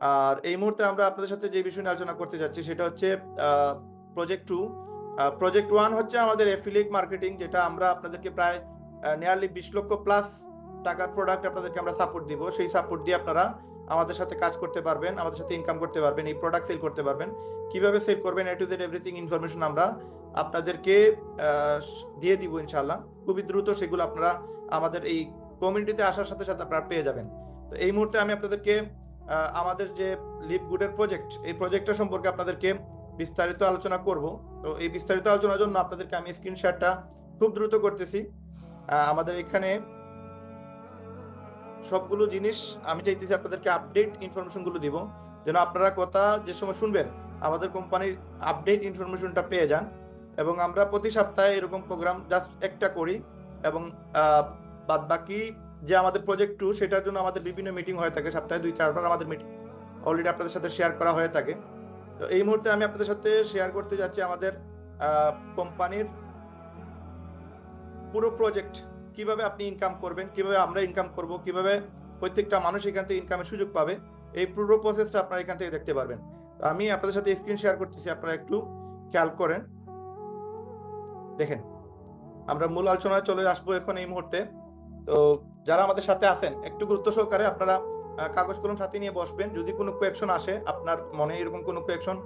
আর এই মুহূর্তে আমরা আপনাদের সাথে যে বিষয় নিয়ে আলোচনা করতে যাচ্ছি, সেটা হচ্ছে প্রজেক্ট টু প্রজেক্ট ওয়ান হচ্ছে আমাদের এফিলিয়েট মার্কেটিং যেটা আমরা আপনাদেরকে প্রায় নিয়ারলি বিশ লক্ষ প্লাস টাকার প্রোডাক্ট আপনাদেরকে আমরা সাপোর্ট দিব। সেই সাপোর্ট দিয়ে আপনারা আমাদের সাথে কাজ করতে পারবেন, আমাদের সাথে ইনকাম করতে পারবেন, এই প্রোডাক্ট সেল করতে পারবেন। কীভাবে সেল করবেন এ টু এভরিথিং ইনফরমেশন আমরা আপনাদেরকে দিয়ে দিব ইনশাল্লাহ খুবই দ্রুত সেগুলো আপনারা আমাদের এই কমিউনিটিতে আসার সাথে সাথে আপনারা পেয়ে যাবেন। তো এই মুহূর্তে আমি আপনাদেরকে আমাদের যে লিভ গুডের প্রজেক্ট এই প্রজেক্টটা সম্পর্কে আপনাদেরকে বিস্তারিত আলোচনা করব। তো এই বিস্তারিত আলোচনার জন্য আপনাদেরকে আমি স্ক্রিন শেয়ারটা খুব দ্রুত করতেছি। আমাদের এখানে সবগুলো জিনিস, আমি চাইতেছি আপনাদেরকে আপডেট ইনফরমেশনগুলো দিব। যেন আপনারা কথা যে সময় শুনবেন, আমাদের কোম্পানির আপডেট ইনফরমেশনটা পেয়ে যান। এবং আমরা প্রতি সপ্তাহে এরকম প্রোগ্রাম জাস্ট একটা করি। এবং বাদ বাকি যে আমাদের প্রজেক্ট টু সেটার জন্য আমাদের বিভিন্ন মিটিং হয়ে থাকে সপ্তাহে দুই, চারবার আমাদের মিটিং অলরেডি আপনাদের সাথে শেয়ার করা হয়ে থাকে। তো এই মুহূর্তে আমি আপনাদের সাথে শেয়ার করতে যাচ্ছি আমাদের কোম্পানির পুরো প্রজেক্ট কীভাবে আপনি ইনকাম করবেন, কীভাবে আমরা ইনকাম করব, কীভাবে প্রত্যেকটা মানুষ এখান থেকে ইনকামের সুযোগ পাবে, এই পুরো প্রসেসটা আপনারা এখান থেকে দেখতে পারবেন। তো আমি আপনাদের সাথে স্ক্রিন শেয়ার করতেছি, আপনারা একটু খেয়াল করেন। দেখেন, আমরা মূল আলোচনায় চলে আসব এখন এই মুহূর্তে। তো যারা আমাদের সাথে আছেন, একটু গুরুত্ব সহকারে আপনারা কাগজ কলম সাথে নিয়ে বসবেন। যদি কোনো কোয়েকশন আসে, আপনার মনে এরকম কোনো কোয়েকশন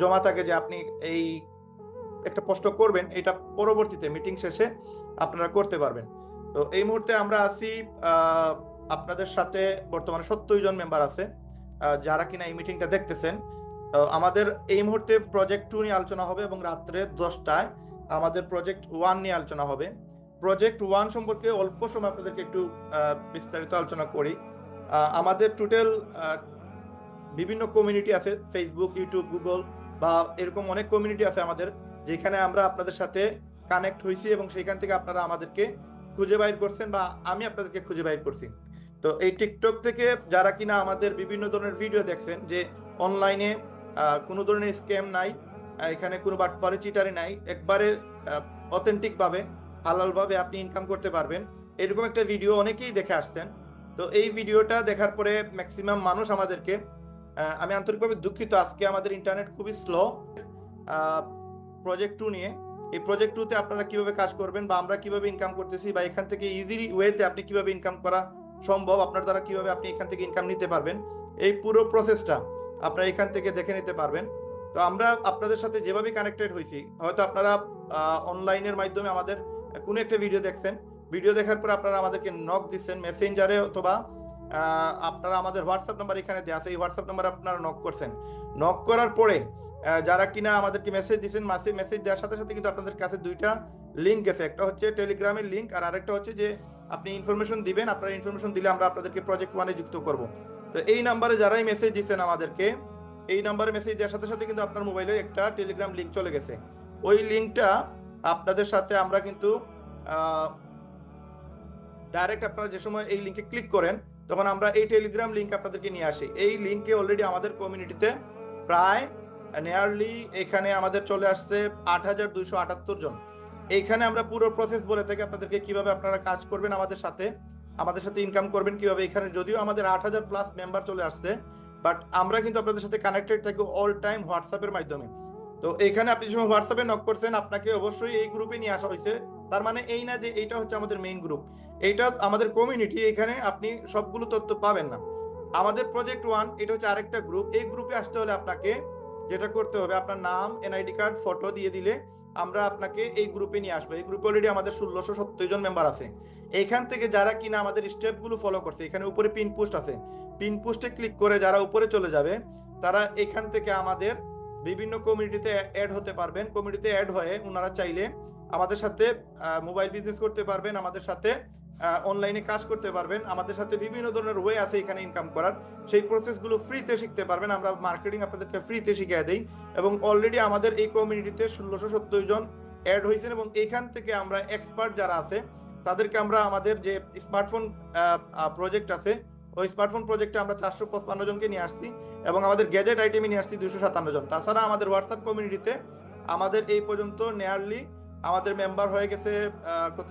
জমা থাকে যে আপনি এই একটা প্রশ্ন করবেন, এটা পরবর্তীতে মিটিং শেষে আপনারা করতে পারবেন। তো এই মুহূর্তে আমরা আছি আপনাদের সাথে বর্তমানে সত্তর জন মেম্বার আছে যারা কিনা এই মিটিংটা দেখতেছেন। আমাদের এই মুহূর্তে প্রজেক্ট টু নিয়ে আলোচনা হবে এবং রাত্রে দশটায় আমাদের প্রজেক্ট ওয়ান নিয়ে আলোচনা হবে। প্রজেক্ট ওয়ান সম্পর্কে অল্প সময় আপনাদেরকে একটু বিস্তারিত আলোচনা করি। আমাদের টোটাল বিভিন্ন কমিউনিটি আছে ফেসবুক ইউটিউব গুগল বা এরকম অনেক কমিউনিটি আছে আমাদের, যেখানে আমরা আপনাদের সাথে কানেক্ট হয়েছি এবং সেখান থেকে আপনারা আমাদেরকে খুঁজে বাইর করছেন বা আমি আপনাদেরকে খুঁজে বাইর করছি। তো এই টিকটক থেকে যারা কিনা আমাদের বিভিন্ন ধরনের ভিডিও দেখছেন যে অনলাইনে কোনো ধরনের স্ক্যাম নাই এখানে কোনো বাটপারে চিটারি নাই, একবারে অথেন্টিক ভাবে হালাল ভাবে আপনি ইনকাম করতে পারবেন। এরকম একটা ভিডিও অনেকেই দেখে আসতেন তো এই ভিডিওটা দেখার পরে ম্যাক্সিমাম মানুষ আমাদেরকে আমি আন্তরিকভাবে দুঃখিত, আজকে আমাদের ইন্টারনেট খুবই স্লো প্রজেক্ট টু নিয়ে, এই প্রজেক্ট টুতে আপনারা কীভাবে কাজ করবেন বা আমরা কীভাবে ইনকাম করতেছি বা এখান থেকে ইজি ওয়েতে আপনি কীভাবে ইনকাম করা সম্ভব, আপনার দ্বারা কীভাবে আপনি এখান থেকে ইনকাম নিতে পারবেন, এই পুরো প্রসেসটা আপনারা এখান থেকে দেখে নিতে পারবেন। তো আমরা আপনাদের সাথে যেভাবে কানেক্টেড হয়েছি, হয়তো আপনারা অনলাইনের মাধ্যমে আমাদের কোনো একটা ভিডিও দেখছেন। ভিডিও দেখার পর আপনারা আমাদেরকে নক দিচ্ছেন মেসেঞ্জারে অথবা আপনারা আমাদের হোয়াটসঅ্যাপ নাম্বার এখানে দেওয়া আছে। এই হোয়াটসঅ্যাপ নাম্বার আপনারা নক করছেন। নক করার পরে যারা কিনা আমাদেরকে মেসেজ দিচ্ছেন মাসে মেসেজ দেওয়ার সাথে সাথে কিন্তু আপনাদের কাছে দুইটা লিঙ্ক গেছে। একটা হচ্ছে টেলিগ্রামের লিঙ্ক আর আরেকটা হচ্ছে যে আপনি ইনফরমেশন দিবেন। আপনার ইনফরমেশন দিলে আমরা আপনাদেরকে প্রজেক্ট ওয়ানে যুক্ত করব। তো এই নাম্বারে যারাই মেসেজ দিচ্ছেন আমাদেরকে, এই নাম্বারে মেসেজ দেওয়ার সাথে সাথে কিন্তু আপনার মোবাইলে একটা টেলিগ্রাম লিঙ্ক চলে গেছে। ওই লিঙ্কটা আপনাদের সাথে আমরা কিন্তু ডাইরেক্ট আপনারা যে সময় এই লিঙ্কে ক্লিক করেন, তখন আমরা এই টেলিগ্রাম লিঙ্ক আপনাদেরকে নিয়ে আসি। এই লিঙ্কে অলরেডি আমাদের কমিউনিটিতে প্রায় নিয়ারলি এখানে আমাদের চলে আসছে আট হাজার দুইশো আটাত্তর জন। এইখানে আমরা পুরো প্রসেস বলে থাকি আপনাদেরকে কীভাবে আপনারা কাজ করবেন আমাদের সাথে আমাদের সাথে ইনকাম করবেন কীভাবে এখানে। যদিও আমাদের আট হাজার প্লাস মেম্বার চলে আসছে বাট আমরা কিন্তু আপনাদের সাথে কানেক্টেড থাকি অল টাইম হোয়াটসঅ্যাপের মাধ্যমে। তো এখানে আপনি যখন হোয়াটসঅ্যাপে নক করছেন, আপনাকে অবশ্যই এই গ্রুপে নিয়ে আসা হয়েছে। তার মানে এই না যে এইটা হচ্ছে আমাদের মেইন গ্রুপ এইটা আমাদের কমিউনিটি এখানে আপনি সবগুলো তথ্য পাবেন না। আমাদের প্রজেক্ট ওয়ান এটা হচ্ছে আরেকটা গ্রুপ এই গ্রুপে আসতে হলে আপনাকে যেটা করতে হবে, আপনার নাম এনআইডি কার্ড ফটো দিয়ে দিলে আমরা আপনাকে এই গ্রুপে নিয়ে আসব। এই গ্রুপে অলরেডি আমাদের ষোলোশো সত্তর জন মেম্বার আছে। এখান থেকে যারা কিনা আমাদের স্টেপগুলো ফলো করছে, এখানে উপরে পিন পোস্ট আছে। পিন পোস্টে ক্লিক করে যারা উপরে চলে যাবে, তারা এখান থেকে আমাদের বিভিন্ন কমিউনিটিতে অ্যাড হতে পারবেন। কমিউনিটিতে অ্যাড হয়ে ওনারা চাইলে আমাদের সাথে মোবাইল বিজনেস করতে পারবেন, আমাদের সাথে অনলাইনে কাজ করতে পারবেন। আমাদের সাথে বিভিন্ন ধরনের ওয়ে আছে এখানে ইনকাম করার। সেই প্রসেসগুলো ফ্রিতে শিখতে পারবেন। আমরা মার্কেটিং আপনাদেরকে ফ্রিতে শিখিয়ে দিই। এবং অলরেডি আমাদের এই কমিউনিটিতে ষোলোশো সত্তর জন অ্যাড হয়েছেন এবং এখান থেকে আমরা এক্সপার্ট যারা আছে, তাদেরকে আমরা আমাদের যে স্মার্টফোন প্রজেক্ট আছে ওই স্মার্টফোন প্রজেক্টে আমরা চারশো পঁচপান্ন জনকে নিয়ে আসছি এবং আমাদের গ্যাজেট আইটেমে নিয়ে আসছি দুশো সাতান্ন জন। তাছাড়া আমাদের হোয়াটসঅ্যাপ কমিউনিটিতে আমাদের এই পর্যন্ত নেয়ারলি আমাদের মেম্বার হয়ে গেছে কত?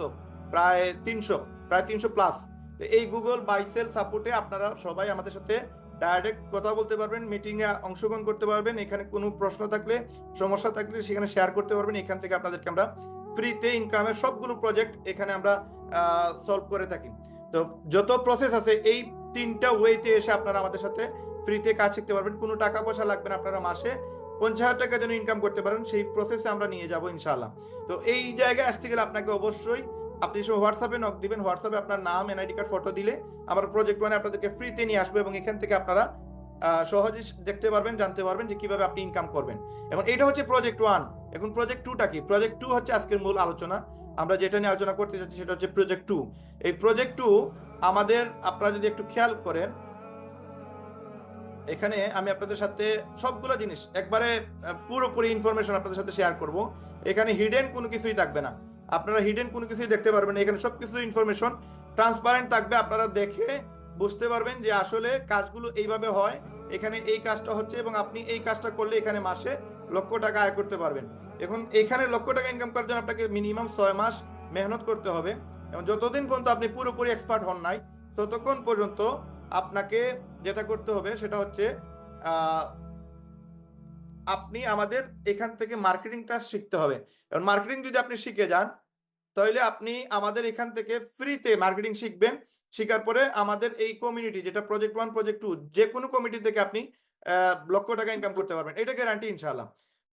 প্রায় তিনশো প্রায় তিনশো প্লাস তো এই গুগল বাইসেল সাপোর্টে আপনারা সবাই আমাদের সাথে ডাইরেক্ট কথা বলতে পারবেন মিটিংয়ে অংশগ্রহণ করতে পারবেন, এখানে কোনো প্রশ্ন থাকলে, সমস্যা থাকলে সেখানে শেয়ার করতে পারবেন, এখান থেকে আপনাদেরকে আমরা ফ্রিতে ইনকামের সবগুলো প্রজেক্ট এখানে আমরা সলভ করে থাকি। তো যত প্রসেস আছে, এই তিনটা ওয়েতে এসে আপনারা আমাদের সাথে ফ্রিতে কাজ শিখতে পারবেন। কোনো টাকা পয়সা লাগবে না আপনারা মাসে। পঞ্চাশ হাজার টাকা যেন ইনকাম করতে পারেন, সেই প্রসেসে আমরা নিয়ে যাব ইনশাআল্লাহ। তো এই জায়গায় আসতে গেলে আপনাকে অবশ্যই আপনি সব হোয়াটসঅ্যাপে নক দিবেন। হোয়াটসঅ্যাপে আপনার নাম এনআইডি কার্ড ফটো দিলে আমার প্রজেক্ট ওয়ানে আপনাদেরকে ফ্রিতে নিয়ে আসবে এবং এখান থেকে আপনারা সহজে দেখতে পারবেন, জানতে পারবেন যে কীভাবে আপনি ইনকাম করবেন। এবং এটা হচ্ছে প্রজেক্ট ওয়ান এখন প্রজেক্ট টুটা কি? প্রজেক্ট টু হচ্ছে আজকের মূল আলোচনা। আমরা যেটা নিয়ে আলোচনা করতে যাচ্ছি সেটা হচ্ছে প্রজেক্ট টু এই প্রজেক্ট টু আমাদের, আপনারা যদি একটু খেয়াল করেন, এখানে আমি আপনাদের সাথে সবগুলো জিনিস, একবারে পুরোপুরি ইনফরমেশন আপনাদের সাথে শেয়ার করব। এখানে হিডেন কোনো কিছুই থাকবে না। আপনারা হিডেন কোনো কিছুই দেখতে পারবেন না। এখানে সবকিছু ইনফরমেশন ট্রান্সপারেন্ট থাকবে। আপনারা দেখে বুঝতে পারবেন যে আসলে কাজগুলো এইভাবে হয়। এখানে এই কাজটা হচ্ছে এবং আপনি এই কাজটা করলে এখানে মাসে লক্ষ টাকা আয় করতে পারবেন। এখন এখানে লক্ষ টাকা ইনকাম করার জন্য আপনাকে মিনিমাম ছয় মাস মেহনত করতে হবে। এবং যতদিন পর্যন্ত আপনি পুরোপুরি এক্সপার্ট হন নাই, ততক্ষণ পর্যন্ত আপনাকে যেটা করতে হবে সেটা হচ্ছে আপনি আমাদের এখান থেকে মার্কেটিংটা শিখতে হবে। এবং মার্কেটিং যদি আপনি শিখে যান, তাহলে আপনি আমাদের এখান থেকে ফ্রিতে মার্কেটিং শিখবেন। শেখার পরে আমাদের এই কমিউনিটি যেটা প্রজেক্ট ওয়ান প্রজেক্ট টু যে কোনো কমিটি থেকে আপনি লক্ষ টাকা ইনকাম করতে পারবেন। এটা গ্যারান্টি ইনশাআল্লাহ।